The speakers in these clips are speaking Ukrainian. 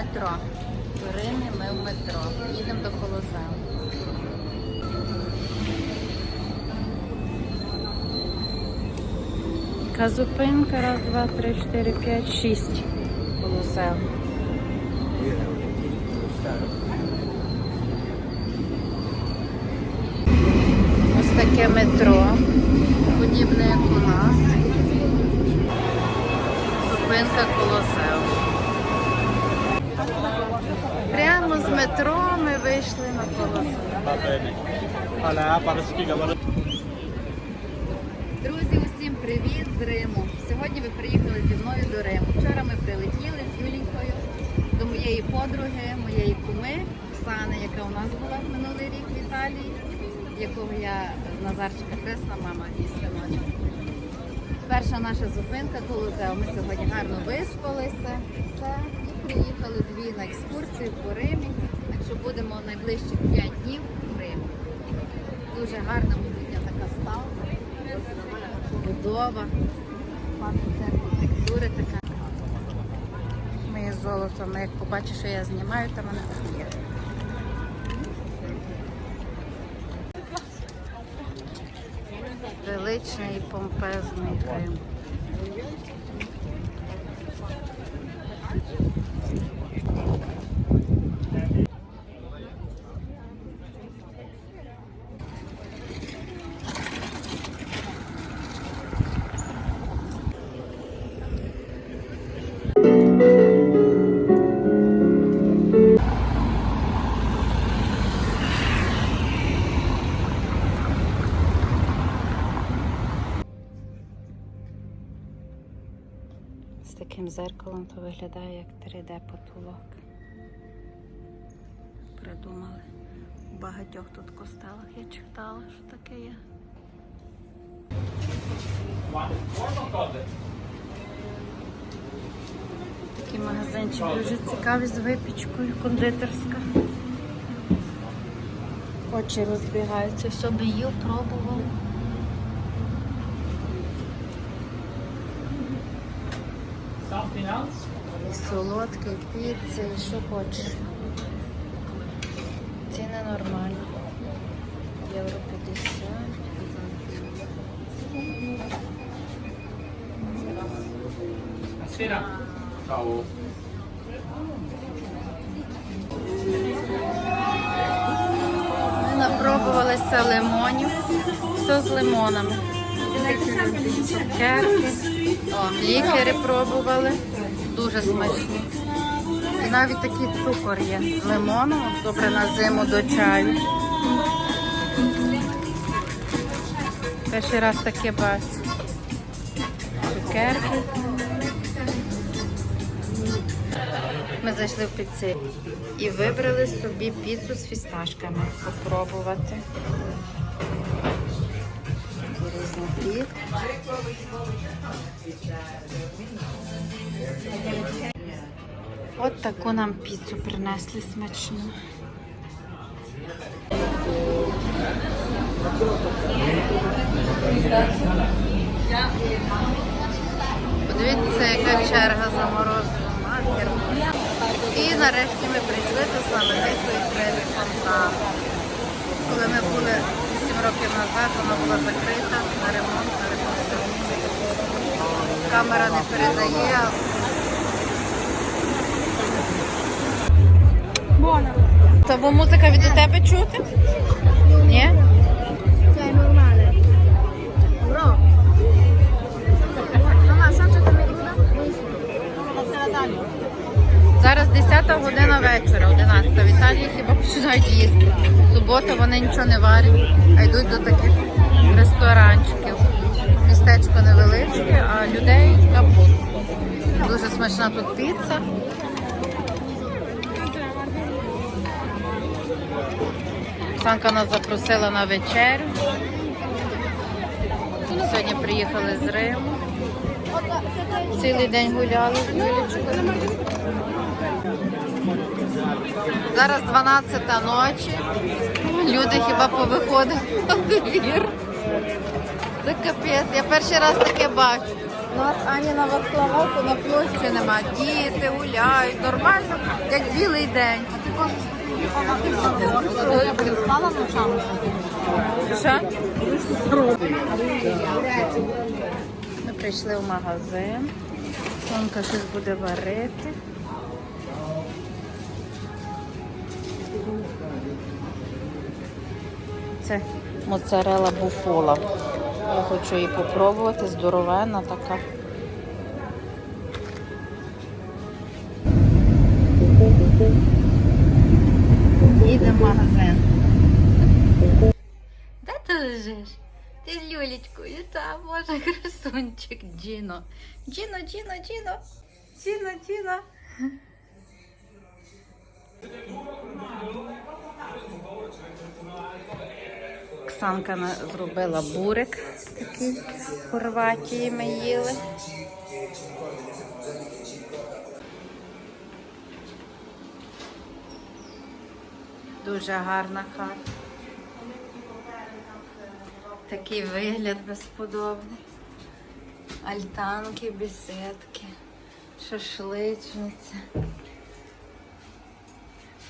метро. В Римі ми в метро. Їдемо до Колозеу. Яка зупинка? Раз, два, три, чотири, п'ять, шість. Колозеу. Ось таке метро, подібне як у нас. Зупинка Колосеу. Прямо з метро ми вийшли на spiegare. Друзі, усім привіт з Риму. Сьогодні ви приїхали зі мною до Риму. Вчора ми прилетіли з Юлінькою до моєї подруги, моєї куми Оксани, яка у нас була минулий рік в Італії, якого я Назарчика Хресна, мама і синочок. Перша наша зупинка Колозео. Ми сьогодні гарно виспалися. Все. Приїхали дві на екскурсію по Римі. Так що будемо найближчих 5 днів в Римі. Дуже гарна могутня така ставка, будова, пам'ятка архітектури така. Моє золото, ну, як побачиш, що я знімаю, то мене є. Величний помпезний Рим. З таким зеркалом то виглядає як 3D потолок. Придумали. У багатьох тут костелах я читала, що таке є. Такий магазинчик дуже цікавий з випічкою, кондитерська. Очі розбігаються, собі їв, пробував. І піци, що хочеш. Ціни нормальні. Євро 50. Sera. Ciao. Ми напробувалися лимонів. Все з лимонами. Цукерки. О, лікери пробували. Дуже смачні. І навіть такий цукор є з лимоном. Добре на зиму до чаю. Перший раз таке бачу. Цукерки. Ми зайшли в піцерію і вибрали собі піцу з фісташками. Попробувати. Хліб. От таку нам піцу принесли смачну. Подивіться, яка черга за морозивом. Матір. І нарешті ми прийшли до знаменитої криви фонтану. Коли ми були 8 років назад, вона була закрита на ремонт, на реконструкцію. Камера не передає. Того музика від тебе чути? Ні? 10 година вечора, 11. В Італії хіба починають їсти. Субота вони нічого не варять, а йдуть до таких ресторанчиків. Містечко невеличке, а людей капут. Дуже смачна тут піца. Санка нас запросила на вечерю. Сьогодні приїхали з Риму. Цілий день гуляли з Юлічкою. Зараз 12 ночі. Люди хіба повиходили на двір. Це капець. Я перший раз таке бачу. У нас ані на Варшавовку на площі нема. Діти гуляють, нормально, як білий день. Ти спала ночами? Ми прийшли в магазин. Сонка щось буде варити. Це моцарела буфола. Я хочу її попробувати, здоровенна така. Їдемо в магазин. Де ти лежиш? Ти з Люлечкою, та боже, красунчик Джіно. Джіно, Джіно, Джіно. Джіно, Джіно. Оксанка зробила бурик такий в Хорватії ми їли. Дуже гарна хата. Такий вигляд безподобний. Альтанки, беседки, шашличниця.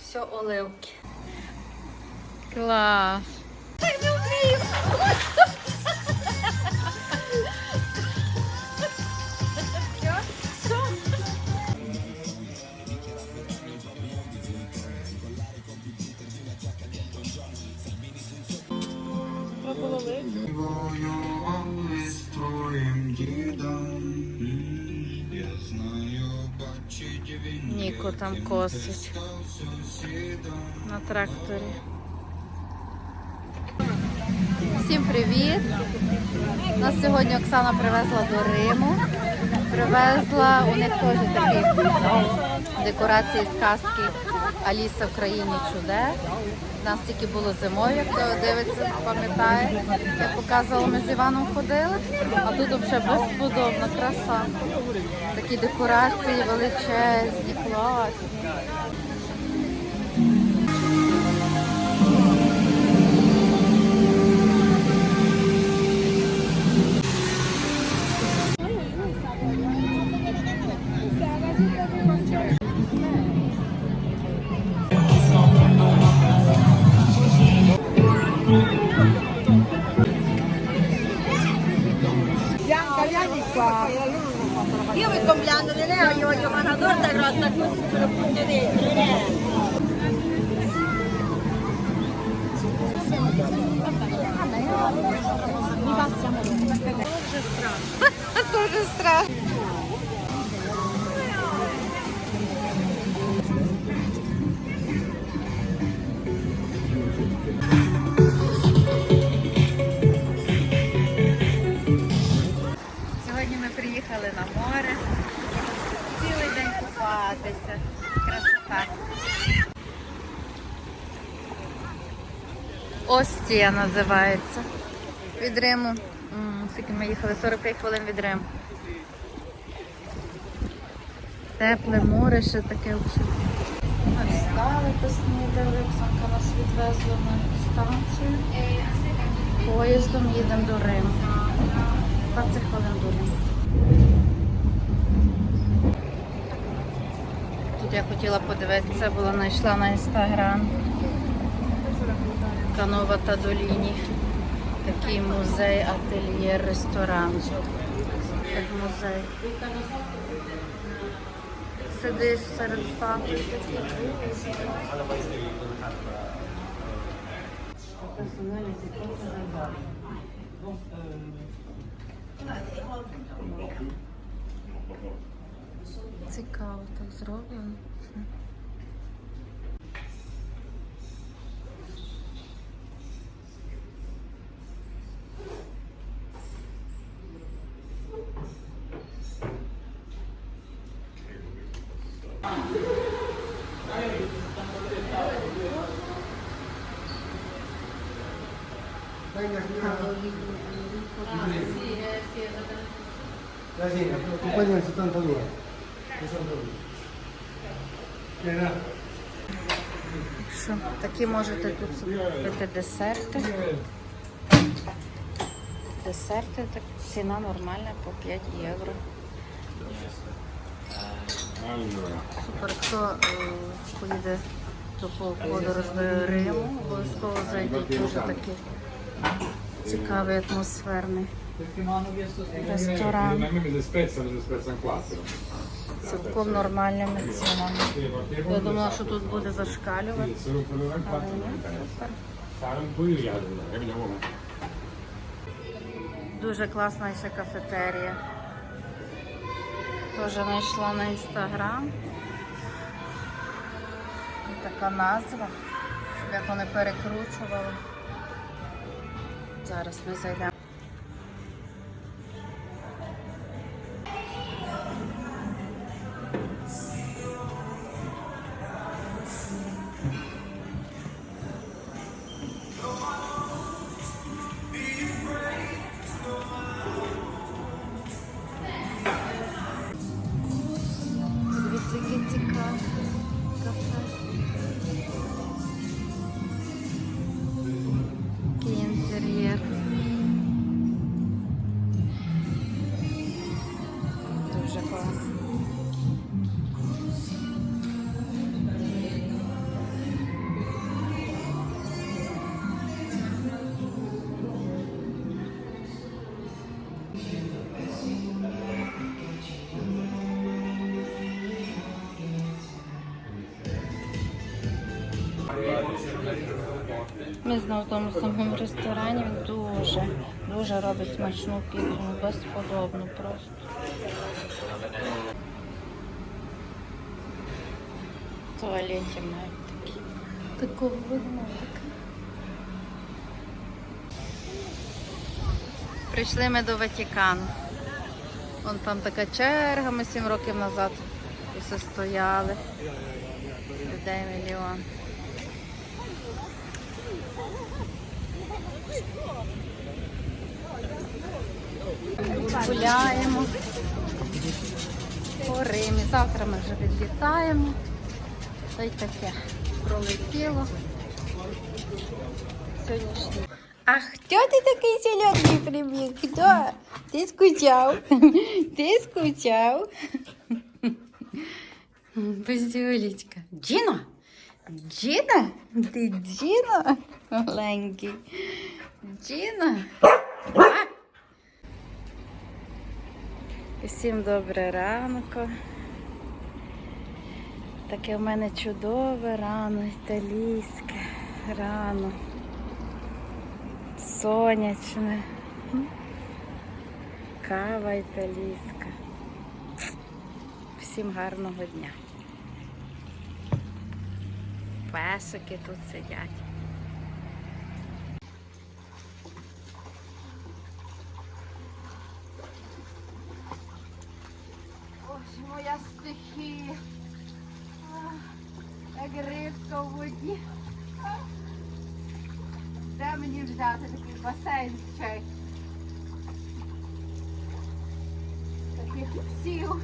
Все оливки. Клас. Там косить на тракторі. Всім привіт! Нас сьогодні Оксана привезла до Риму. Привезла у них теж такі декорації з казки Аліса в країні чудес. Нас тільки було зимою, хто дивиться, пам'ятає, як показували, ми з Іваном ходили. А тут взагалі безподобна краса. Такі декорації величезні, класні. Купатися. Красота. Остія називається. Від Риму. Скільки ми їхали? 45 хвилин від Риму. Тепле море, ще таке взагалі. Ми встали, поснідали, Оксанка нас відвезла на станцію. Поїздом їдемо до Риму. 20 хвилин до Риму. Тут я хотіла подивитися, була знайшла на інстаграм. Канова та Доліні. Такий музей, ательє, ресторан. Як музей. Сидиш серед статуй. Цікаво так зроблено. La cena, accompagna il 72. 62. Era. Що, такі можете тут купити десерти. десерти, так ціна нормальна по 5 євро. Супер, хто е, поїде до подорож до Риму, обов'язково зайдіть дуже такий цікавий атмосферний ресторан. Цілком нормальними цінами. Я думала, що тут буде зашкалювати. Дуже класна ще кафетерія. Теж знайшла на інстаграм. Така назва, як вони перекручували. Зараз ми зайдемо. Ми знову в тому самому ресторані. Він дуже, дуже робить смачну піцу. Ну, безподобно просто. В туалеті мають такі. Такого вигнотика. Прийшли ми до Ватикану. Вон там така черга, ми сім років назад усе стояли. Людей мільйон. Гуляємо по Римі. Завтра ми вже відлітаємо. Та й таке пролетіло. Сьогоднішній. А хто ти такий зелений прибіг? Хто? Ти скучав? Ти скучав? Базюлечка. Джіно? Джіна? Ти Джіно? Маленький. Джіно? Всім добре ранку. Таке в мене чудове рано, італійське рано. Сонячне. Кава італійська. Всім гарного дня. Песики тут сидять. Добре.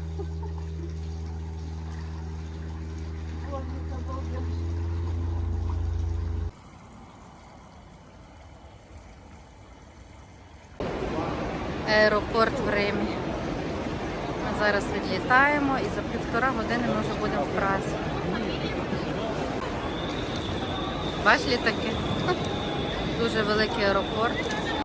Аеропорт в Римі. Ми зараз відлітаємо і за півтора години ми вже будемо в Празі. Бач літаки? Дуже великий аеропорт.